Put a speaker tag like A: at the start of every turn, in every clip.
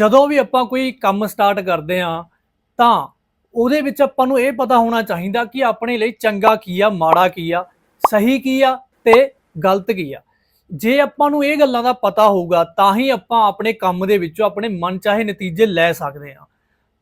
A: ਜਦੋਂ ਵੀ ਆਪਾਂ ਕੋਈ ਕੰਮ ਸਟਾਰਟ ਕਰਦੇ ਆ ਤਾਂ ਉਹਦੇ ਵਿੱਚ ਆਪਾਂ ਨੂੰ ਇਹ ਪਤਾ ਹੋਣਾ ਚਾਹੀਦਾ ਕਿ ਆਪਣੇ ਲਈ ਚੰਗਾ ਕੀ ਆ, ਮਾੜਾ ਕੀ ਆ, ਸਹੀ ਕੀ ਆ ਤੇ ਗਲਤ ਕੀ ਆ। ਜੇ ਆਪਾਂ ਨੂੰ ਇਹ ਗੱਲਾਂ ਦਾ ਪਤਾ ਹੋਊਗਾ, ਤਾਂ ਹੀ ਆਪਾਂ ਆਪਣੇ ਕੰਮ ਦੇ ਵਿੱਚੋਂ ਆਪਣੇ ਮਨ ਚਾਹੇ ਨਤੀਜੇ ਲੈ ਸਕਦੇ ਆ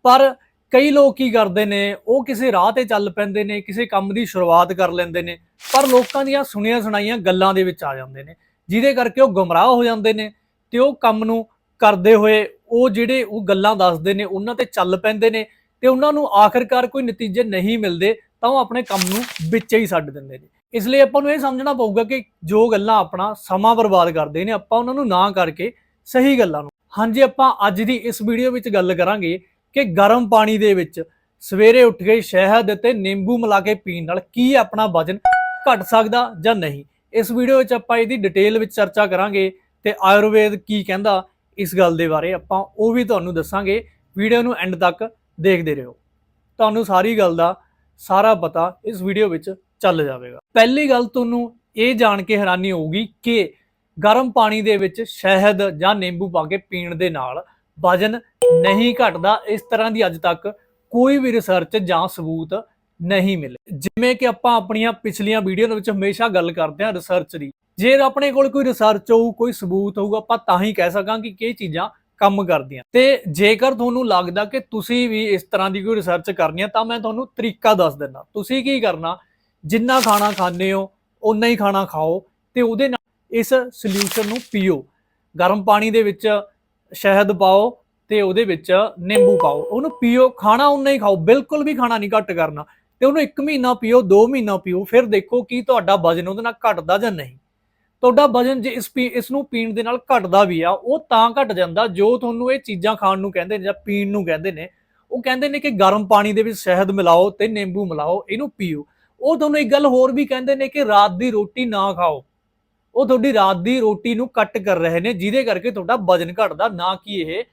A: ਪਰ ਕਈ ਲੋਕ ਕੀ ਕਰਦੇ ਨੇ, ਉਹ ਕਿਸੇ ਰਾਹ ਤੇ ਚੱਲ ਪੈਂਦੇ ਨੇ, ਕਿਸੇ ਕੰਮ ਦੀ ਸ਼ੁਰੂਆਤ ਕਰ ਲੈਂਦੇ ਨੇ, ਪਰ ਲੋਕਾਂ ਦੀਆਂ ਸੁਣੀਆਂ ਸੁਣਾਈਆਂ ਗੱਲਾਂ ਦੇ ਵਿੱਚ ਆ ਜਾਂਦੇ ਨੇ, ਜਿਹਦੇ ਕਰਕੇ ਉਹ ਗੁੰਮਰਾਹ ਹੋ ਜਾਂਦੇ ਨੇ ਤੇ ਉਹ ਕੰਮ ਨੂੰ ਕਰਦੇ ਹੋਏ ਉਹ ਜਿਹੜੇ ਉਹ ਗੱਲਾਂ ਦੱਸਦੇ ਨੇ, ਉਹਨਾਂ ਤੇ ਚੱਲ ਪੈਂਦੇ ਨੇ ਤੇ ਉਹਨਾਂ ਨੂੰ ਆਖਰਕਾਰ ਕੋਈ ਨਤੀਜੇ ਨਹੀਂ ਮਿਲਦੇ, ਤਾਂ ਉਹ ਆਪਣੇ ਕੰਮ ਨੂੰ ਵਿੱਚ ਹੀ ਛੱਡ ਦਿੰਦੇ ਨੇ। ਇਸ ਲਈ ਆਪਾਂ ਨੂੰ ਇਹ ਸਮਝਣਾ ਪਊਗਾ ਕਿ ਜੋ ਗੱਲਾਂ ਆਪਣਾ ਸਮਾਂ ਬਰਬਾਦ ਕਰਦੇ ਨੇ, ਆਪਾਂ ਉਹਨਾਂ ਨੂੰ ਨਾ ਕਰਕੇ ਸਹੀ ਗੱਲਾਂ ਨੂੰ। ਹਾਂਜੀ, ਆਪਾਂ ਅੱਜ ਦੀ ਇਸ ਵੀਡੀਓ ਵਿੱਚ ਗੱਲ ਕਰਾਂਗੇ ਕਿ ਗਰਮ ਪਾਣੀ ਦੇ ਵਿੱਚ ਸਵੇਰੇ ਉੱਠ ਕੇ ਸ਼ਹਿਦ ਅਤੇ ਨਿੰਬੂ ਮਿਲਾ ਕੇ ਪੀਣ ਨਾਲ ਕੀ ਆਪਣਾ ਵਜ਼ਨ ਘਟ ਸਕਦਾ ਜਾਂ ਨਹੀਂ। ਇਸ ਵੀਡੀਓ ਵਿੱਚ ਆਪਾਂ ਇਹਦੀ ਡਿਟੇਲ ਵਿੱਚ ਚਰਚਾ ਕਰਾਂਗੇ ਤੇ ਆਯੁਰਵੇਦ ਕੀ ਕਹਿੰਦਾ ਇਸ ਗੱਲ ਦੇ ਬਾਰੇ ਆਪਾਂ ਉਹ ਵੀ ਤੁਹਾਨੂੰ ਦੱਸਾਂਗੇ। ਵੀਡੀਓ ਨੂੰ ਐਂਡ ਤੱਕ ਦੇਖਦੇ ਰਹੋ। ਤੁਹਾਨੂੰ ਸਾਰੀ ਗੱਲ ਦਾ ਸਾਰਾ ਪਤਾ ਇਸ ਵੀਡੀਓ ਵਿੱਚ ਚੱਲ ਜਾਵੇਗਾ। ਪਹਿਲੀ ਗੱਲ ਤੁਹਾਨੂੰ ਇਹ ਜਾਣ ਕੇ ਹੈਰਾਨੀ ਹੋਊਗੀ ਕਿ ਗਰਮ ਪਾਣੀ ਦੇ ਵਿੱਚ ਸ਼ਹਿਦ ਜਾਂ ਨਿੰਬੂ ਪਾ ਕੇ ਪੀਣ ਦੇ ਨਾਲ ਵਜਨ ਨਹੀਂ ਘਟਦਾ। ਇਸ ਤਰ੍ਹਾਂ ਦੀ ਅੱਜ ਤੱਕ ਕੋਈ ਵੀ ਰਿਸਰਚ ਜਾਂ ਸਬੂਤ ਨਹੀਂ ਮਿਲੇ। ਜਿਵੇਂ ਕਿ ਆਪਾਂ ਆਪਣੀਆਂ ਪਿਛਲੀਆਂ ਵੀਡੀਓ ਦੇ ਵਿੱਚ ਹਮੇਸ਼ਾ ਗੱਲ ਕਰਦੇ ਹਾਂ ਰਿਸਰਚ ਦੀ। ਜੇ ਆਪਣੇ ਕੋਲ ਕੋਈ ਰਿਸਰਚ ਹੋਊ, ਕੋਈ ਸਬੂਤ ਹੋਊਗਾ ਆਪਾਂ ਤਾਂ ਹੀ ਕਹਿ ਸਕਾਂਗੇ ਕਿ ਇਹ ਚੀਜ਼ਾਂ ਕੰਮ ਕਰਦੀਆਂ। ਤੇ ਜੇਕਰ ਤੁਹਾਨੂੰ ਲੱਗਦਾ ਕਿ ਤੁਸੀਂ ਵੀ ਇਸ ਤਰ੍ਹਾਂ ਦੀ ਕੋਈ ਰਿਸਰਚ ਕਰਨੀ ਹੈ ਤਾਂ ਮੈਂ ਤੁਹਾਨੂੰ ਤਰੀਕਾ ਦੱਸ ਦਿੰਦਾ। ਤੁਸੀਂ ਕੀ ਕਰਨਾ, ਜਿੰਨਾ ਖਾਣਾ ਖਾਂਦੇ ਹੋ ਉਨਾ ਹੀ ਖਾਣਾ ਖਾਓ ਤੇ ਉਹਦੇ ਨਾਲ ਇਸ ਸੋਲੂਸ਼ਨ ਨੂੰ ਪੀਓ। ਗਰਮ ਪਾਣੀ ਦੇ ਵਿੱਚ ਸ਼ਹਿਦ ਪਾਓ ਤੇ ਉਹਦੇ ਵਿੱਚ ਨਿੰਬੂ ਪਾਓ। ਉਹਨੂੰ ਪੀਓ, ਖਾਣਾ ਉਨਾ ਹੀ ਖਾਓ। ਬਿਲਕੁਲ ਵੀ ਖਾਣਾ ਨਹੀਂ ਘੱਟ ਕਰਨਾ। ਤੇ ਉਹਨੂੰ 1 ਮਹੀਨਾ ਪੀਓ 2 ਮਹੀਨਾ ਪੀਓ, ਫਿਰ ਦੇਖੋ ਕਿ ਤੁਹਾਡਾ ਵਜਨ ਉਹਦੇ ਨਾਲ ਘਟਦਾ ਜਾਂ ਨਹੀਂ। ਤੁਹਾਡਾ ਵਜਨ ਜੇ ਇਸ ਪੀ, ਇਸ ਨੂੰ ਪੀਣ ਦੇ ਨਾਲ ਘਟਦਾ ਵੀ ਆ, ਉਹ ਤਾਂ ਘਟ ਜਾਂਦਾ ਜੋ ਤੁਹਾਨੂੰ ਇਹ ਚੀਜ਼ਾਂ ਖਾਣ ਨੂੰ ਕਹਿੰਦੇ ਨੇ ਜਾਂ ਪੀਣ ਨੂੰ ਕਹਿੰਦੇ ਨੇ। ਉਹ ਕਹਿੰਦੇ ਨੇ ਕਿ ਗਰਮ ਪਾਣੀ ਦੇ ਵਿੱਚ ਸ਼ਹਿਦ ਮਿਲਾਓ ਤੇ ਨਿੰਬੂ ਮਿਲਾਓ, ਇਹਨੂੰ ਪੀਓ। ਉਹ ਤੁਹਾਨੂੰ ਇੱਕ ਗੱਲ ਹੋਰ ਵੀ ਕਹਿੰਦੇ ਨੇ ਕਿ ਰਾਤ ਦੀ ਰੋਟੀ ਨਾ ਖਾਓ। ਉਹ ਤੁਹਾਡੀ ਰਾਤ ਦੀ ਰੋਟੀ ਨੂੰ ਕੱਟ ਕਰ ਰਹੇ ਨੇ, ਜਿਹਦੇ ਕਰਕੇ ਤੁਹਾਡਾ ਵਜਨ ਘਟਦਾ, ਨਾ ਕਿ ਇਹ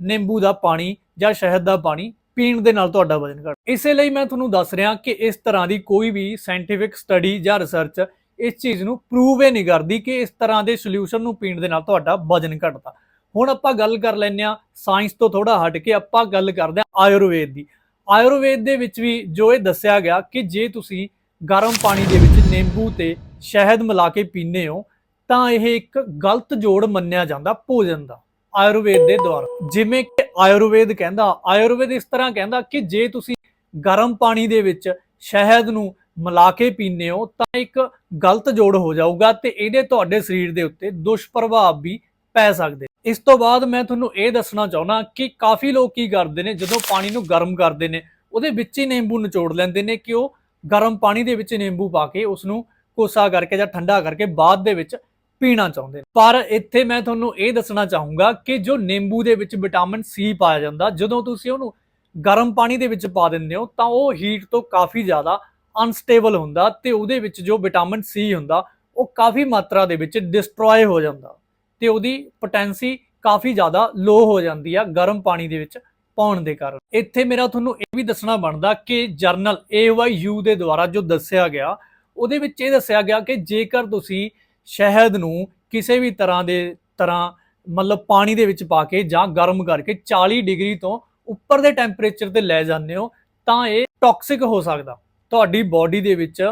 A: ਨਿੰਬੂ ਦਾ ਪਾਣੀ ਜਾਂ ਸ਼ਹਿਦ ਦਾ ਪਾਣੀ। ਪੀਣ ਦੇ ਨਾਲ ਤੁਹਾਡਾ ਵਜਨ ਘਟ। ਇਸੇ ਲਈ ਮੈਂ ਤੁਹਾਨੂੰ ਦੱਸ ਰਿਹਾ ਕਿ ਇਸ ਤਰ੍ਹਾਂ ਦੀ ਕੋਈ ਵੀ ਸਾਇੰਟੀਫਿਕ ਸਟੱਡੀ ਜਾਂ ਰਿਸਰਚ ਇਸ ਚੀਜ਼ ਨੂੰ ਪ੍ਰੂਵ ਹੀ ਨਹੀਂ ਕਰਦੀ ਕਿ ਇਸ ਤਰ੍ਹਾਂ ਦੇ ਸੋਲੂਸ਼ਨ ਨੂੰ ਪੀਣ ਦੇ ਨਾਲ ਤੁਹਾਡਾ ਵਜਨ ਘਟਦਾ। ਹੁਣ ਆਪਾਂ ਗੱਲ ਕਰ ਲੈਂਦੇ ਆ ਸਾਇੰਸ ਤੋਂ ਥੋੜਾ ਹਟ ਕੇ ਆਪਾਂ ਗੱਲ ਕਰਦੇ ਆ ਆਯੁਰਵੇਦ ਦੀ। ਆਯੁਰਵੇਦ ਦੇ ਵਿੱਚ ਵੀ ਜੋ ਇਹ ਦੱਸਿਆ ਗਿਆ ਕਿ ਜੇ ਤੁਸੀਂ ਗਰਮ ਪਾਣੀ ਦੇ ਵਿੱਚ ਨਿੰਬੂ ਤੇ ਸ਼ਹਿਦ ਮਿਲਾ ਕੇ ਪੀਂਦੇ ਹੋ, ਤਾਂ ਇਹ ਇੱਕ ਗਲਤ ਜੋੜ ਮੰਨਿਆ ਜਾਂਦਾ ਭੋਜਨ ਦਾ ਆਯੁਰਵੇਦ ਦੇ ਦੁਆਰਾ। ਜਿਵੇਂ ਆਯੁਰਵੇਦ ਕਹਿੰਦਾ, ਆਯੁਰਵੇਦ ਇਸ ਤਰ੍ਹਾਂ ਕਹਿੰਦਾ ਕਿ ਜੇ ਤੁਸੀਂ ਗਰਮ ਪਾਣੀ ਦੇ ਵਿੱਚ ਸ਼ਹਿਦ ਨੂੰ ਮਿਲਾ ਕੇ ਪੀਂਦੇ ਹੋ, ਤਾਂ ਇੱਕ ਗਲਤ ਜੋੜ ਹੋ ਜਾਊਗਾ ਤੇ ਇਹਦੇ ਤੁਹਾਡੇ ਸਰੀਰ ਦੇ ਉੱਤੇ ਦੁਸ਼ਪ੍ਰਭਾਵ ਵੀ ਪੈ ਸਕਦੇ ਇਸ ਤੋਂ ਬਾਅਦ ਮੈਂ ਤੁਹਾਨੂੰ ਇਹ ਦੱਸਣਾ ਚਾਹੁੰਦਾ ਕਿ ਕਾਫੀ ਲੋਕ ਕੀ ਕਰਦੇ ਨੇ, ਜਦੋਂ ਪਾਣੀ ਨੂੰ ਗਰਮ ਕਰਦੇ ਨੇ, ਉਹਦੇ ਵਿੱਚ ਹੀ ਨਿੰਬੂ ਨਿਚੋੜ ਲੈਂਦੇ ਨੇ ਕਿ ਉਹ ਗਰਮ ਪਾਣੀ ਦੇ ਵਿੱਚ ਨਿੰਬੂ ਪਾ ਕੇ ਉਸ ਨੂੰ ਕੋਸਾ ਕਰਕੇ ਜਾਂ ਠੰਡਾ ਕਰਕੇ ਬਾਅਦ ਦੇ ਵਿੱਚ ਪੀਣਾ ਚਾਹੁੰਦੇ ਨੇ। ਪਰ ਇੱਥੇ ਮੈਂ ਤੁਹਾਨੂੰ ਇਹ ਦੱਸਣਾ ਚਾਹੂੰਗਾ ਕਿ ਜੋ ਨਿੰਬੂ ਦੇ ਵਿੱਚ ਵਿਟਾਮਿਨ ਸੀ ਪਾਇਆ ਜਾਂਦਾ, ਜਦੋਂ ਤੁਸੀਂ ਉਹਨੂੰ ਗਰਮ ਪਾਣੀ ਦੇ ਵਿੱਚ ਪਾ ਦਿੰਦੇ ਹੋ, ਤਾਂ ਉਹ ਹੀਟ ਤੋਂ ਕਾਫੀ ਜ਼ਿਆਦਾ ਅਨਸਟੇਬਲ ਹੁੰਦਾ ਤੇ ਉਹਦੇ ਵਿੱਚ ਜੋ ਵਿਟਾਮਿਨ ਸੀ ਹੁੰਦਾ, ਉਹ ਕਾਫੀ ਮਾਤਰਾ ਦੇ ਵਿੱਚ ਡਿਸਟਰੋਏ ਹੋ ਜਾਂਦਾ ਤੇ ਉਹਦੀ ਪੋਟੈਂਸੀ ਕਾਫੀ ਜ਼ਿਆਦਾ ਲੋ ਹੋ ਜਾਂਦੀ ਆ ਗਰਮ ਪਾਣੀ ਦੇ ਵਿੱਚ ਪਾਉਣ ਦੇ ਕਾਰਨ। ਇੱਥੇ ਮੇਰਾ ਤੁਹਾਨੂੰ ਇਹ ਵੀ ਦੱਸਣਾ ਬਣਦਾ ਕਿ ਜਰਨਲ AYU ਦੇ ਦੁਆਰਾ ਜੋ ਦੱਸਿਆ ਗਿਆ, ਉਹਦੇ ਵਿੱਚ ਇਹ ਦੱਸਿਆ ਗਿਆ ਕਿ ਜੇਕਰ ਤੁਸੀਂ ਸ਼ਹਿਦ ਨੂੰ ਕਿਸੇ ਵੀ ਤਰ੍ਹਾਂ ਦੇ ਤਰ੍ਹਾਂ ਮਤਲਬ ਪਾਣੀ ਦੇ ਵਿੱਚ ਪਾ ਕੇ ਜਾਂ ਗਰਮ ਕਰਕੇ 40 ਡਿਗਰੀ ਤੋਂ ਉੱਪਰ ਦੇ ਟੈਂਪਰੇਚਰ ਤੇ ਲੈ ਜਾਂਦੇ ਹੋ, ਤਾਂ ਇਹ ਟੌਕਸਿਕ ਹੋ ਸਕਦਾ। ਤੁਹਾਡੀ ਬਾਡੀ ਦੇ ਵਿੱਚ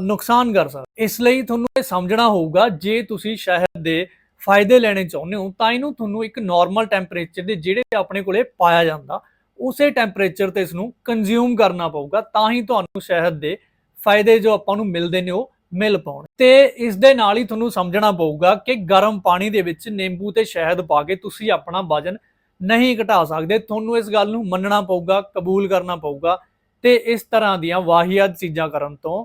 A: ਨੁਕਸਾਨ ਕਰ ਸਕਦਾ। ਇਸ ਲਈ ਤੁਹਾਨੂੰ ਇਹ ਸਮਝਣਾ ਹੋਊਗਾ, ਜੇ ਤੁਸੀਂ ਸ਼ਹਿਦ ਦੇ ਫਾਇਦੇ ਲੈਣੇ ਚਾਹੁੰਦੇ ਹੋ, ਤਾਂ ਇਹਨੂੰ ਤੁਹਾਨੂੰ ਇੱਕ ਨਾਰਮਲ ਟੈਂਪਰੇਚਰ ਦੇ ਜਿਹੜੇ ਆਪਣੇ ਕੋਲੇ ਪਾਇਆ ਜਾਂਦਾ, ਉਸੇ ਟੈਂਪਰੇਚਰ ਤੇ ਇਸ ਨੂੰ ਕੰਜ਼ਿਊਮ ਕਰਨਾ ਪਊਗਾ, ਤਾਂ ਹੀ ਤੁਹਾਨੂੰ ਸ਼ਹਿਦ ਦੇ ਫਾਇਦੇ ਜੋ ਆਪਾਂ ਨੂੰ ਮਿਲਦੇ ਨੇ ਉਹ ਮਿਲ ਪਾਉਣ। ਤੇ ਇਸ ਦੇ ਨਾਲ ਹੀ ਤੁਹਾਨੂੰ ਸਮਝਣਾ ਪਊਗਾ ਕਿ ਗਰਮ ਪਾਣੀ ਦੇ ਵਿੱਚ ਨਿੰਬੂ ਤੇ ਸ਼ਹਿਦ ਪਾ ਕੇ ਤੁਸੀਂ ਆਪਣਾ ਵਜਨ ਨਹੀਂ ਘਟਾ ਸਕਦੇ। ਤੁਹਾਨੂੰ ਇਸ ਗੱਲ ਨੂੰ ਮੰਨਣਾ ਪਊਗਾ, ਕਬੂਲ ਕਰਨਾ ਪਊਗਾ ਤੇ ਇਸ ਤਰ੍ਹਾਂ ਦੀਆਂ ਵਾਹੀਆਤ ਚੀਜ਼ਾਂ ਕਰਨ ਤੋਂ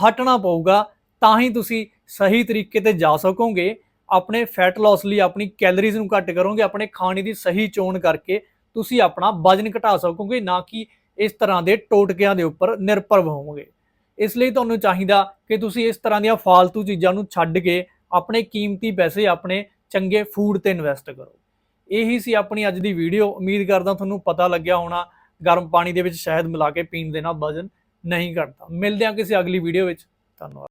A: ਹਟਣਾ ਪਊਗਾ ਤਾਂ ਹੀ ਤੁਸੀਂ ਸਹੀ ਤਰੀਕੇ ਤੇ ਜਾ ਸਕੋਗੇ। ਆਪਣੇ ਫੈਟ ਲਾਸ ਲਈ ਆਪਣੀ ਕੈਲਰੀਜ਼ ਨੂੰ ਘੱਟ ਕਰੋਗੇ, ਆਪਣੇ ਖਾਣੇ ਦੀ ਸਹੀ ਚੋਣ ਕਰਕੇ ਤੁਸੀਂ ਆਪਣਾ ਵਜਨ ਘਟਾ ਸਕੋਗੇ, ਨਾ ਕਿ ਇਸ ਤਰ੍ਹਾਂ ਦੇ ਟੋਟਕਿਆਂ ਦੇ ਉੱਪਰ ਨਿਰਭਰ ਹੋਵੋਗੇ। ਇਸ ਲਈ ਤੁਹਾਨੂੰ ਚਾਹੀਦਾ ਕਿ ਤੁਸੀਂ ਇਸ ਤਰ੍ਹਾਂ ਦੀਆਂ ਫਾਲਤੂ ਚੀਜ਼ਾਂ ਨੂੰ ਛੱਡ ਕੇ ਆਪਣੇ ਕੀਮਤੀ ਪੈਸੇ ਆਪਣੇ ਚੰਗੇ ਫੂਡ ਤੇ ਇਨਵੈਸਟ ਕਰੋ। ਇਹੀ ਸੀ ਆਪਣੀ ਅੱਜ ਦੀ ਵੀਡੀਓ ਉਮੀਦ ਕਰਦਾ ਤੁਹਾਨੂੰ ਪਤਾ ਲੱਗਿਆ ਹੋਣਾ, ਗਰਮ ਪਾਣੀ ਦੇ ਵਿੱਚ ਸ਼ਹਿਦ ਮਿਲਾ ਕੇ ਪੀਣ ਦੇ ਨਾਲ ਵਜਨ ਨਹੀਂ ਘਟਦਾ। ਮਿਲਦੇ ਹਾਂ ਕਿਸੇ ਅਗਲੀ ਵੀਡੀਓ ਵਿੱਚ। ਧੰਨਵਾਦ।